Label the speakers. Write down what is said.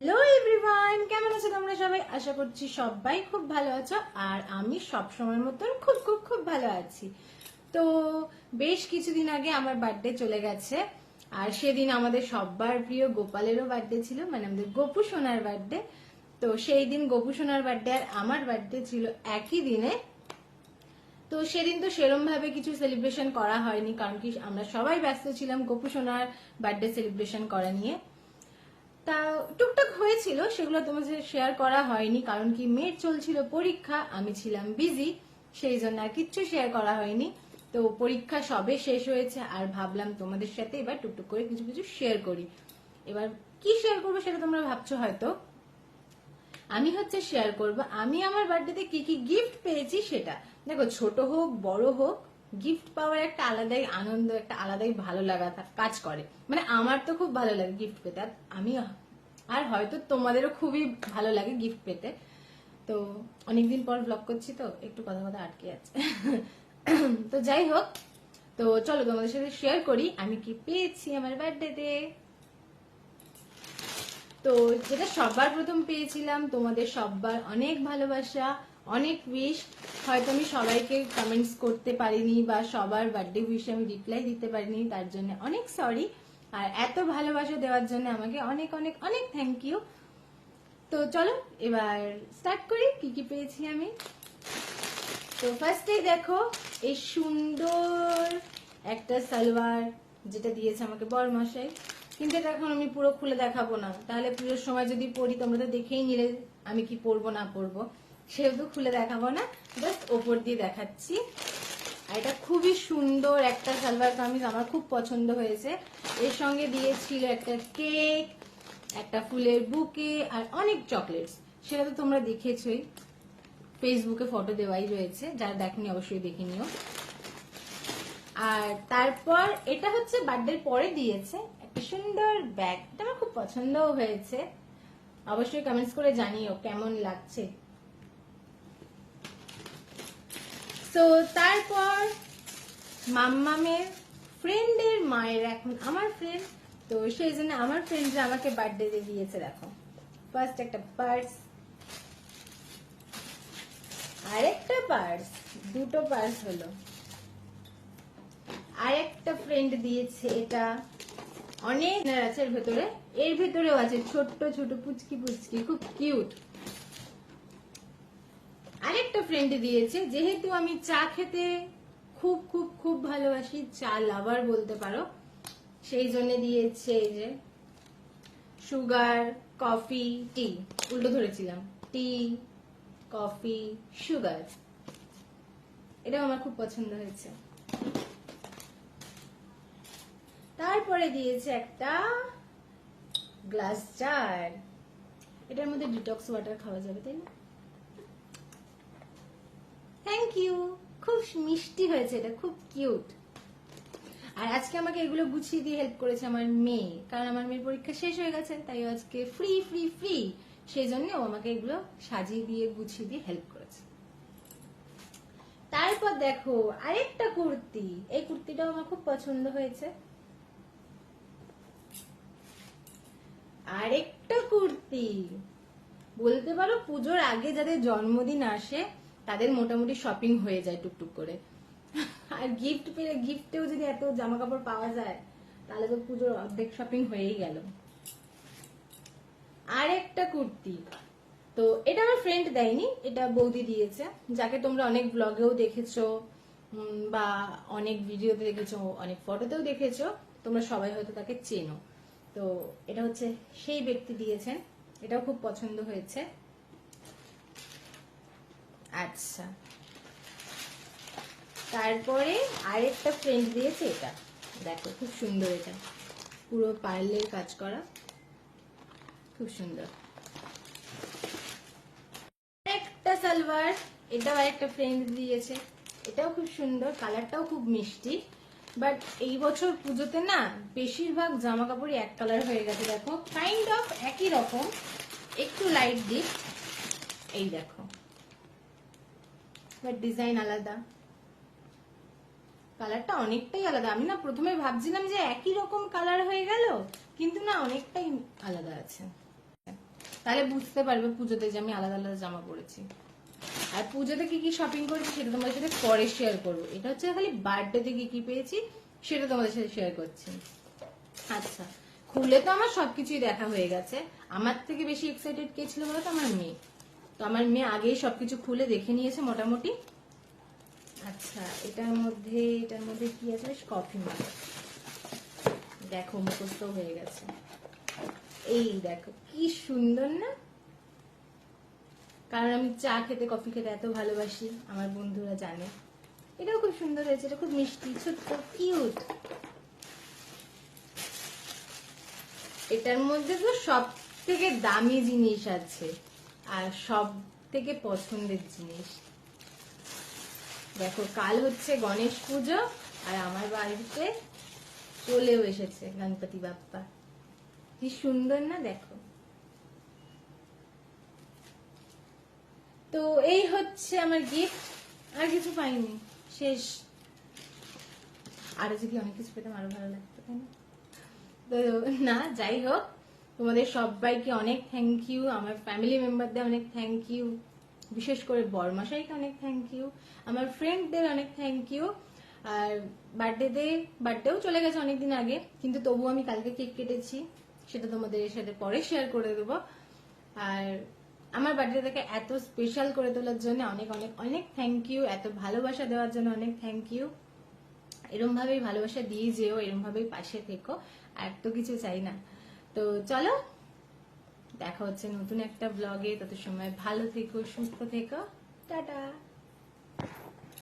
Speaker 1: Hello everyone কেমন আছো তোমরা সবাই? আশা করছি সবাই খুব ভালো আছো, আর আমি সব সময় মতন খুব খুব খুব ভালো আছি। তো বেশ কিছুদিন আগে আমার বার্থডে চলে গেছে, আর সেদিন আমাদের সবার প্রিয় গোপালেরও বার্থডে ছিল মানে আমাদের গোপু সোনার বার্থডে তো সেই দিন গোপু সোনার বার্থডে আর আমার বার্থডে ছিল একই দিনে। তো সেদিন তো সেরম ভাবে কিছু সেলিব্রেশন করা হয়নি, কারণ কি আমরা সবাই ব্যস্ত ছিলাম গোপু সোনার বার্থডে সেলিব্রেশন করা নিয়ে। তা টুকটাক হয়েছিল, সেগুলো তোমাদের শেয়ার করা হয়নি, কারণ কি মেয়ের চলছিল পরীক্ষা, আমি ছিলাম বিজি সেই জন্য আর কিচ্ছু শেয়ার করা হয়নি। তো পরীক্ষা সবে শেষ হয়েছে, আর ভাবলাম তোমাদের সাথে এবার টুকটুক করে কিছু কিছু শেয়ার করি। এবার কি শেয়ার করব সেটা তোমরা ভাবছ হয়তো? আমি হচ্ছে শেয়ার করব, আমি আমার বার্থডেতে কি কি গিফট পেয়েছি সেটা। দেখো, ছোট হোক, বড় হোক গিফট পাওয়ার একটা আলাদাই আনন্দ, একটা আলাদাই ভালো লাগা কাজ করে। মানে আমার তো খুব ভালো লাগে গিফট পেতে। আর আমি আর হয়তো তোমাদেরও খুবই ভালো লাগে গিফট পেতে। তো অনেকদিন পর ব্লগ করছি তো, একটু কথা কথা আটকে আছে। তো যাই হোক, তো চলো তোমাদের সাথে শেয়ার করি। আমি কি পেয়েছি আমার বার্থডেতে তো যেটা সবার প্রথম পেয়েছিলাম, তোমাদের সবার অনেক ভালোবাসা, অনেক উইশ হয়তো আমি সবাইকে কমেন্টস করতে পারিনি বা সবার বার্থডে উইশ আমি রিপ্লাই দিতে পারিনি, তার জন্য অনেক সরি আর এত ভালোবাসা দেওয়ার জন্য আমাকে অনেক অনেক অনেক থ্যাংক ইউ তো চলো, এবার স্টার্ট করি, কি কি পেয়েছি আমি? তো ফার্স্টেই দেখো, এই সুন্দর একটা সালোয়ার যেটা দিয়েছে আমাকে বরমশাই। কিন্তু এটা এখন আমি পুরো খুলে দেখাবো না। তাহলে পুজোর সময় যদি পড়ি, তোমরা তো দেখেই নিলে আমি কি পরবো না পরবো সেহেতু খুলে দেখাবো না। জাস্ট ওপর দিয়ে দেখাচ্ছি। আর এটা খুবই সুন্দর একটা সালোয়ার কামিজ, আমার খুব পছন্দ হয়েছে। এর সঙ্গে দিয়েছিল একটা কেক, একটা ফুলের বুকে, আর অনেক চকলেটস। সেটা তো তোমরা দেখেছই। ফেসবুকে ফটো দেওয়াই রয়েছে। যারা দেখনি, অবশ্যই দেখে নিও। আর তারপর, এটা হচ্ছে বার্থডের পরে দিয়েছে। সুন্দর ব্যাগ এটা আমার খুব পছন্দও হয়েছে। অবশ্যই কমেন্টস করে জানিও কেমন লাগছে। তো তারপর মাম্মামের ফ্রেন্ডের মায়ের এখন আমার ফ্রেন্ড তো সেই জন্য আমার ফ্রেন্ডরা আমাকে বার্থডে দিয়েছে, দেখো। ফার্স্ট একটা পার্স আরেকটা পার্স দুটো পার্স হলো। আরেকটা ফ্রেন্ড দিয়েছে এটা। অনেক আছে এর ভেতরে, এর ভেতরেও আছে ছোট্ট ছোট পুচকি পুচকি, খুব কিউট আরেকটা ফ্রেন্ড দিয়েছে, যেহেতু আমি চা খেতে খুব খুব খুব ভালোবাসি, চা লাভার বলতে পারো, সেই জন্য দিয়েছে এই যে সুগার কফি টি উল্টো ধরেছিলাম টি কফি সুগার এটাও আমার খুব পছন্দ হয়েছে। তারপরে দিয়েছে একটা গ্লাস জার এটার মধ্যে ডিটক্স ওয়াটার খাওয়া যাবে, তাই না? থ্যাংক ইউ খুব মিষ্টি হয়েছে এটা, খুব কিউট আর আজকে আমাকে এগুলো গুছিয়ে দিয়ে হেল্প করেছে আমার মেয়ে, কারণ আমার মেয়ের পরীক্ষা শেষ হয়ে গেছে, তাই আজকে ফ্রি ফ্রি ফ্রি সেই জন্য ও আমাকে এগুলো সাজিয়ে দিয়ে, গুছিয়ে দিয়ে হেল্প করেছে। তারপর দেখো, আরেকটা কুর্তি। এই কুর্তিটাও আমার খুব পছন্দ হয়েছে। আরেকটা কুর্তি। বলতে পারো পুজোর আগে যাদের জন্মদিন আসে, তাদের মোটামুটি শপিং হয়ে যায় টুকটুক করে। আর গিফট পেলে গিফটেও যদি এত জামা কাপড় পাওয়া যায়, তাহলে তো পুজোর অর্ধেক শপিং হয়েই গেল। আরেকটা কুর্তি। তো এটা আমার ফ্রেন্ড দেয়নি, এটা বৌদি দিয়েছে। যাকে তোমরা অনেক ব্লগেও দেখেছ বা অনেক ভিডিওতে দেখেছ, অনেক ফটোতেও দেখেছ, তোমরা সবাই হয়তো তাকে চেনো। তো এটা হচ্ছে সেই ব্যক্তি দিয়েছেন। এটাও খুব পছন্দ হয়েছে। আচ্ছা। তারপরে আরেকটা ফ্রেন্ড দিয়েছে এটা। দেখো, খুব সুন্দর এটা। পুরো পার্লের কাজ করা। খুব সুন্দর। একটা সালোয়ার, এটাও আরেকটা ফ্রেন্ড দিয়েছে। এটাও খুব সুন্দর কালারটাও খুব মিষ্টি। বাট এই বছর পুজোতে না, বেশিরভাগ জামা কাপড়ই এক কালার হয়ে গেছে, দেখো। কাইন্ড অফ একই রকম, একটু লাইট ডিপ এই দেখো। বাট ডিজাইন আলাদা। কালারটা অনেকটাই আলাদা। আমি না প্রথমে ভাবছিলাম যে একই রকম কালার হয়ে গেল, কিন্তু না অনেকটাই আলাদা আছে। তাহলে বুঝতে পারবে পুজোতে যে আমি আলাদা আলাদা জামা পরেছি। আর পুজোতে কি কি শপিং করেছি সেটা তোমাদের সাথে পরে শেয়ার করব। এটা হচ্ছে খালি বার্থডেতে কি কি পেয়েছি সেটা তোমাদের সাথে শেয়ার করছি। আচ্ছা খুলে তো আমার সবকিছুই দেখা হয়ে গেছে। আমার থেকে বেশি এক্সাইটেড কে ছিল বলো তো? আমার মেয়ে। তো আমার মেয়ে আগেই সবকিছু খুলে দেখে নিয়েছে মোটামুটি। আচ্ছা এটার মধ্যে এটার মধ্যে কি আছে? বেশ কফি মাল দেখো মুখস্থ হয়ে গেছে। এই দেখো, কি সুন্দর না? কারণ আমি চা খেতে কফি খেতে এত ভালোবাসি, আমার বন্ধুরা জানে। এটাও খুব সুন্দর হয়েছে, এটা খুব মিষ্টি, ছোট্ট কিউট এটার মধ্যে তো সব থেকে দামি জিনিস আছে, আর সব থেকে পছন্দের জিনিস। দেখো, কাল হচ্ছে গণেশ পুজো, আর আমার বাড়িতে চলেও এসেছে গণপতি বাপ্পা। কি সুন্দর না, দেখো। তো এই হচ্ছে আমার গিফট আর কিছু পাইনি, শেষ। আরও যদি অনেক কিছু পেতাম আরও ভালো লাগতো, তাই না? তো না, যাই হোক, তোমাদের সবাইকে অনেক থ্যাংক ইউ আমার ফ্যামিলি মেম্বারদের অনেক থ্যাংক ইউ বিশেষ করে বরমাসাইকে অনেক থ্যাংক ইউ আমার ফ্রেন্ডদের অনেক থ্যাংক ইউ আর বার্থডেতে বার্থডেও চলে গেছে অনেকদিন আগে, কিন্তু তবু আমি কালকে কেক কেটেছি, সেটা তোমাদের সাথে পরে শেয়ার করে দেবো। আর আমার বার্থডেটাকে এত স্পেশাল করে তোলার জন্য অনেক অনেক অনেক থ্যাংক ইউ এত ভালোবাসা দেওয়ার জন্য অনেক থ্যাংক ইউ এরম ভাবেই ভালোবাসা দিয়ে যেও এরম ভাবেই পাশে থেকো, আর তো কিছু চাই না। তো চলো, দেখা হচ্ছে নতুন একটা ব্লগে তত সময় ভালো থেকো, সুস্থ থেকো। টাটা।